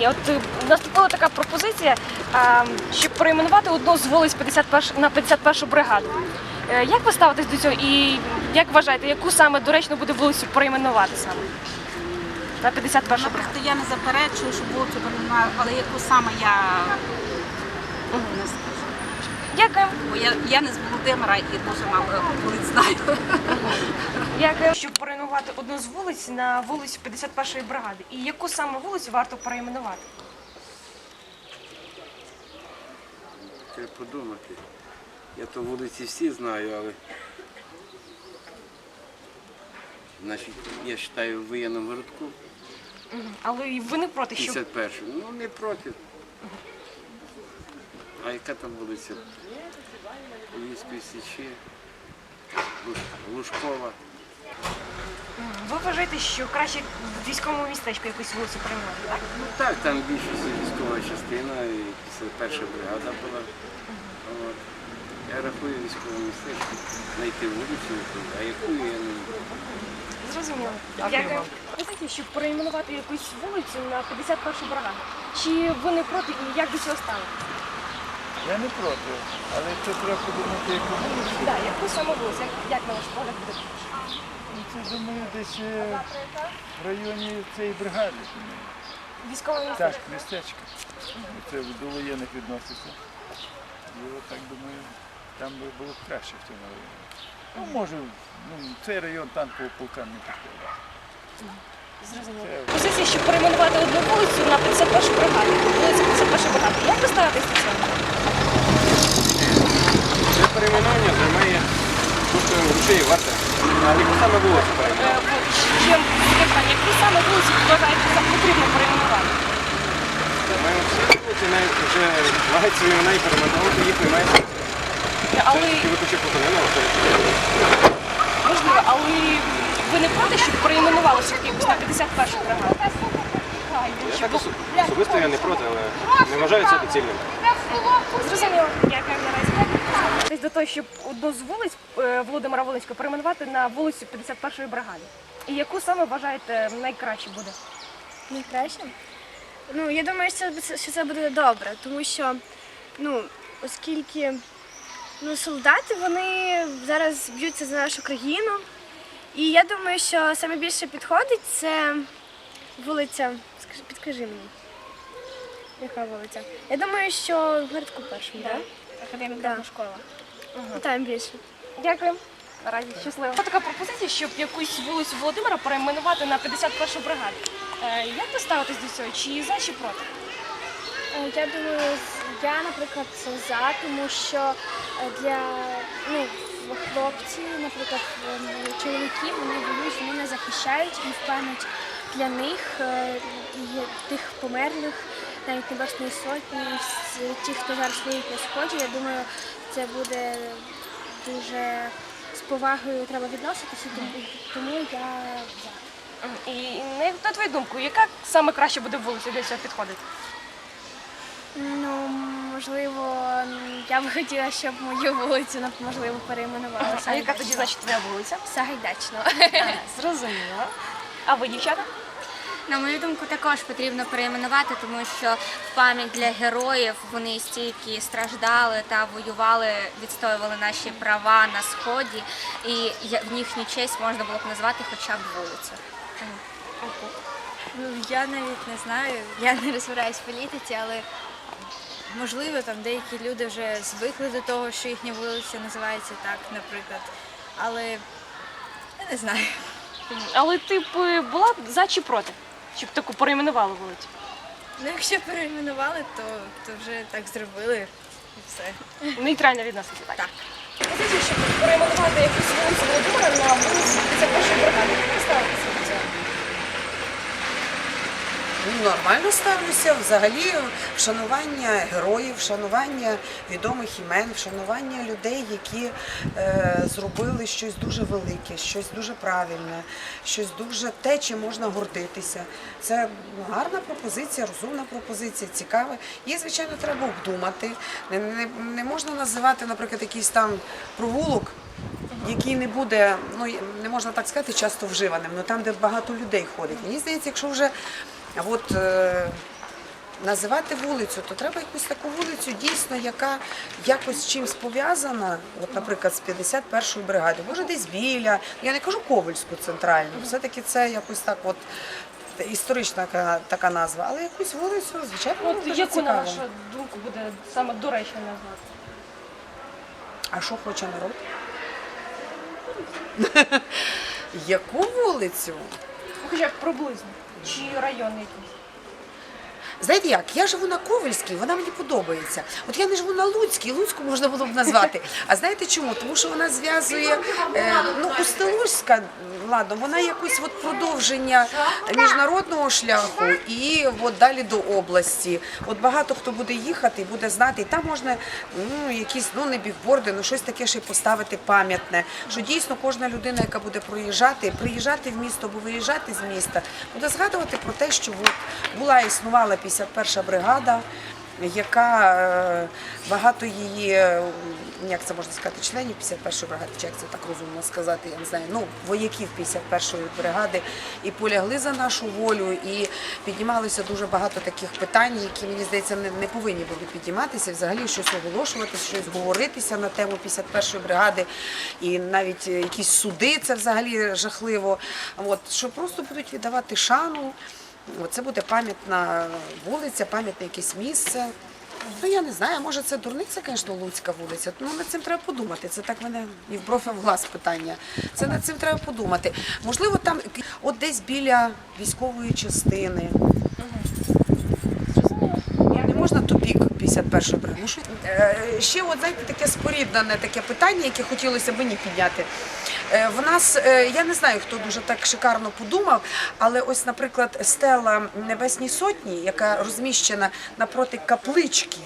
районі. От е, наступила така пропозиція, щоб перейменувати одну з вулиць 51 на 51 бригаду. Е, Як ви ставитесь до цього і як вважаєте, яку саме доречно буде вулицю перейменувати саме? На 51 бригаду. Я не заперечую, що вулицю перейменували, але яку саме я не скажу. Дякую. Бо я, я не з Володимира і дуже мало вулиць знаю. Дякую. Перейменувати одну з вулиць на вулицю 51-ї бригади. І яку саме вулицю варто перейменувати? Треба подумати. Я то вулиці всі знаю, але. Значить, я вважаю в воєнному городку Але ви не проти, щоб 51 Ну не проти. А яка там вулиця? Поліської січі, Луж- Лужкова. Ви вважаєте, що краще в військовому містечку якусь вулицю перейменувати, так? Ну так, там більшість військова частина і після перша бригада була. От. Я рахую військове містечко, знайти вулицю, а яку я не Зрозуміло. Дякую. Ви знаєте, щоб перейменувати якусь вулицю на 51 бригаду. Чи ви не проти і як до цього ставите? Я не проти, але це треба подумати, яку вулицю. Так, яку саме вулицю? Як, як на ваш погляд буде? Ну, Це, думаю, десь е, в районі цієї бригади. Військове Так, містечко. містечко. Це до воєнних відноситься. І от так думаю, там би було б краще в цьому районі. Ну, може, ну, цей район танкового полка не підходить. Зрозуміло. Це Позиція, щоб перейменувати одну вулицю на 51 бригаду. Вулиця 51 бригади. Як ви ставитесь до цього? А яку саме вулицю перейменувати? Е, Чим питання, яку саме вулицю вважаєте за потрібно перейменувати? Маємо всі вулиці, навіть вже мають свої імена і перейменувати їх немає. Але Тільки виключив можливо, але ви не проти, щоб перейменувалося якось на 51 бригаду? я так особисто я не проти, але не вважаю це доцільним. Зрозуміло. Дякую наразі. Десь до того, щоб одну з вулиць е, Володимира Волинського перейменувати на вулицю 51-ї бригади. І яку саме вважаєте найкраще буде? Найкраще? Ну, я думаю, що це, що це буде добре, тому що, ну, оскільки ну, солдати вони зараз б'ються за нашу країну. І я думаю, що саме більше підходить це вулиця. Скажи, підкажи мені. Яка вулиця? Я думаю, що в городку першому, так? Академіка Да. школа. Там більше. Дякую. Наразі щасливо. Така пропозиція, щоб якусь вулицю Володимира перейменувати на 51 бригаду. Е, Як ви ставитесь до цього? Чи за, чи проти? Е, Я думаю, я, наприклад, це за, тому що е, для ну, хлопці, наприклад, ем, чоловіків, вони воюють, вони не захищають і в пам'ять для них е, і тих померлих, навіть Небесної сотні, ті, хто зараз воюють на сході, я думаю, це буде дуже з повагою треба відноситися, тому, я за. І на, на твою думку, яка саме краще буде вулиця для цього підходити? Ну, можливо, я б хотіла, щоб мою вулицю можливо перейменували. А яка тоді значить твоя вулиця? Сагайдачно. Зрозуміло. А ви, дівчата? На мою думку, також потрібно перейменувати, тому що в пам'ять для героїв вони стільки страждали та воювали, відстоювали наші права на сході, і в їхню честь можна було б назвати хоча б вулицю. Ну, я навіть не знаю, я не розбираюсь в політиці, але можливо там деякі люди вже звикли до того, що їхня вулиця називається так, наприклад. Але я не знаю. Але ти б е, була б за чи проти? Щоб таку перейменували вулицю? Ну, якщо перейменували, то, то вже так зробили і все. Нейтрально відноситься, так? Так. Щоб перейменувати якусь вулицю Володимира на вулицю 51 бригади. Як ви ставитеся до цього? Ну, Нормально ставлюся. Взагалі вшанування героїв, вшанування відомих імен, вшанування людей, які е, зробили щось дуже велике, щось дуже правильне, щось дуже те, чим можна гордитися. Це гарна пропозиція, розумна пропозиція, цікава. Її, звичайно, треба обдумати. Не, не, не можна називати, наприклад, якийсь там провулок. Який не буде, ну не можна так сказати, часто вживаним, ну там, де багато людей ходить. Мені здається, якщо вже от, е, називати вулицю, то треба якусь таку вулицю дійсно, яка якось з чимось пов'язана. От, наприклад, з 51-ї бригади, може десь біля. Я не кажу Ковальську центральну, все-таки це якось так, от історична така, така назва, але якусь вулицю, звичайно, От дуже яку, на цікаво. вашу думку, буде саме доречно назвати? А що хоче народ? Яку вулицю? Ну, Хоча б приблизно. Чи район якийсь? Знаєте як, я живу на Ковельській, вона мені подобається. От я не живу на Луцькій, Луцьку можна було б назвати. А знаєте чому? Тому що вона зв'язує, е, ну, Устилуська, ладно, вона якось от продовження міжнародного шляху і от далі до області. От багато хто буде їхати, буде знати, і там можна ну, якісь, ну не бігборди, ну щось таке ще й поставити пам'ятне. Що дійсно кожна людина, яка буде проїжджати, приїжджати в місто або виїжджати з міста, буде згадувати про те, що от була існувала 51 бригада, яка е, багато її, е, як це можна сказати, членів 51 бригади, чи як це так розумно сказати, я не знаю, ну, вояків 51 бригади і полягли за нашу волю, і піднімалося дуже багато таких питань, які, мені здається, не, повинні були підніматися, взагалі щось оголошуватися, щось говоритися на тему 51 бригади, і навіть якісь суди, це взагалі жахливо. От, що просто будуть віддавати шану. Це буде пам'ятна вулиця, пам'ятне якесь місце. Ну я не знаю, може це дурниця, звісно, Луцька вулиця. Ну над цим треба подумати. Це так мене і в бровь, в глаз питання. Це над цим треба подумати. Можливо, там от десь біля військової частини. Не можна тупік 51 бригади. Ну, що- Е, Ще от знаєте, таке споріднене таке питання, яке хотілося мені підняти. Е, В нас, е, я не знаю, хто дуже так шикарно подумав, але ось, наприклад, стела Небесній Сотні, яка розміщена напроти каплички.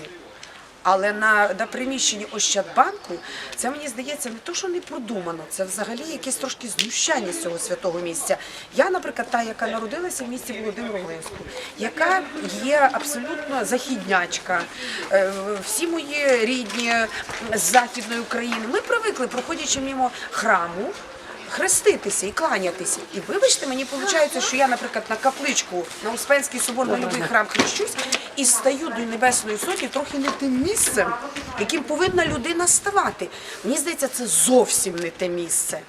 Але на, на приміщенні Ощадбанку це мені здається не то, що не продумано, це взагалі якесь трошки знущання з цього святого місця. Я, наприклад, та, яка народилася в місті Володимир-Волинську, яка є абсолютно західнячка. Е, Всі мої рідні з Західної України. Ми привикли, проходячи мимо храму. Хреститися і кланятися. І вибачте, мені виходить, що я, наприклад, на капличку, на Успенський собор, на будь-який храм хрещусь і стаю до Небесної Сотні трохи не тим місцем, яким повинна людина ставати. Мені здається, це зовсім не те місце.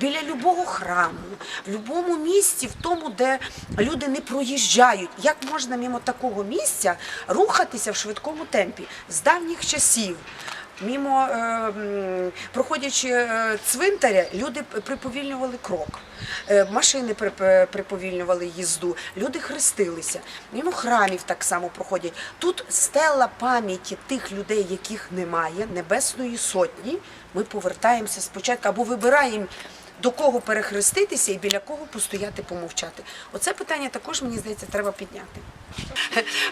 Біля любого храму, в будь-якому місці, в тому, де люди не проїжджають. Як можна мимо такого місця рухатися в швидкому темпі з давніх часів? Мімо, е, проходячи е, цвинтаря, люди приповільнювали крок, Е, машини приповільнювали їзду, люди хрестилися. Мімо храмів так само проходять. Тут стела пам'яті тих людей, яких немає, небесної сотні. Ми повертаємося спочатку або вибираємо. До кого перехреститися і біля кого постояти, помовчати. Оце питання також, мені здається, треба підняти.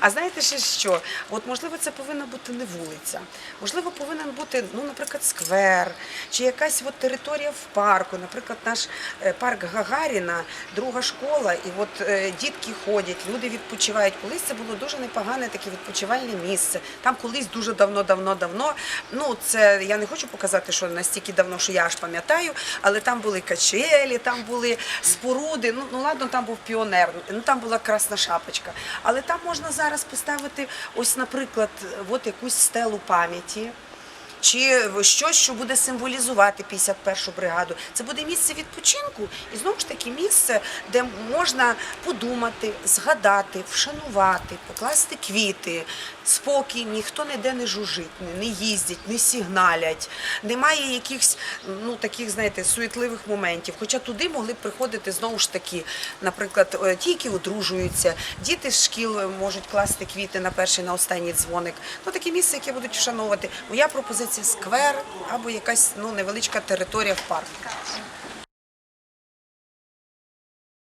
А знаєте ще що? От можливо, це повинна бути не вулиця. Можливо, повинен бути, ну, наприклад, сквер, чи якась от територія в парку, наприклад, наш е, парк Гагаріна, друга школа, і от е, дітки ходять, люди відпочивають. Колись це було дуже непогане таке відпочивальне місце. Там колись дуже давно, давно, давно. Ну, це я не хочу показати, що настільки давно, що я аж пам'ятаю, але там були качелі, там були споруди. Ну, ну ладно, там був піонер, ну там була красна шапочка. Але там можна зараз поставити, ось, наприклад, от якусь стелу пам'яті. Чи щось, що буде символізувати 51-шу бригаду. Це буде місце відпочинку і знову ж таки місце, де можна подумати, згадати, вшанувати, покласти квіти, спокій, ніхто ніде не жужить, не- їздять, не сигналять, немає якихось ну таких, знаєте, суетливих моментів. Хоча туди могли б приходити знову ж таки, наприклад, е, ті, які одружуються, діти з шкіл е, можуть класти квіти на перший, на останній дзвоник. Ну такі місця, які будуть вшановувати. Моя пропозиція сквер або якась ну невеличка територія в парку.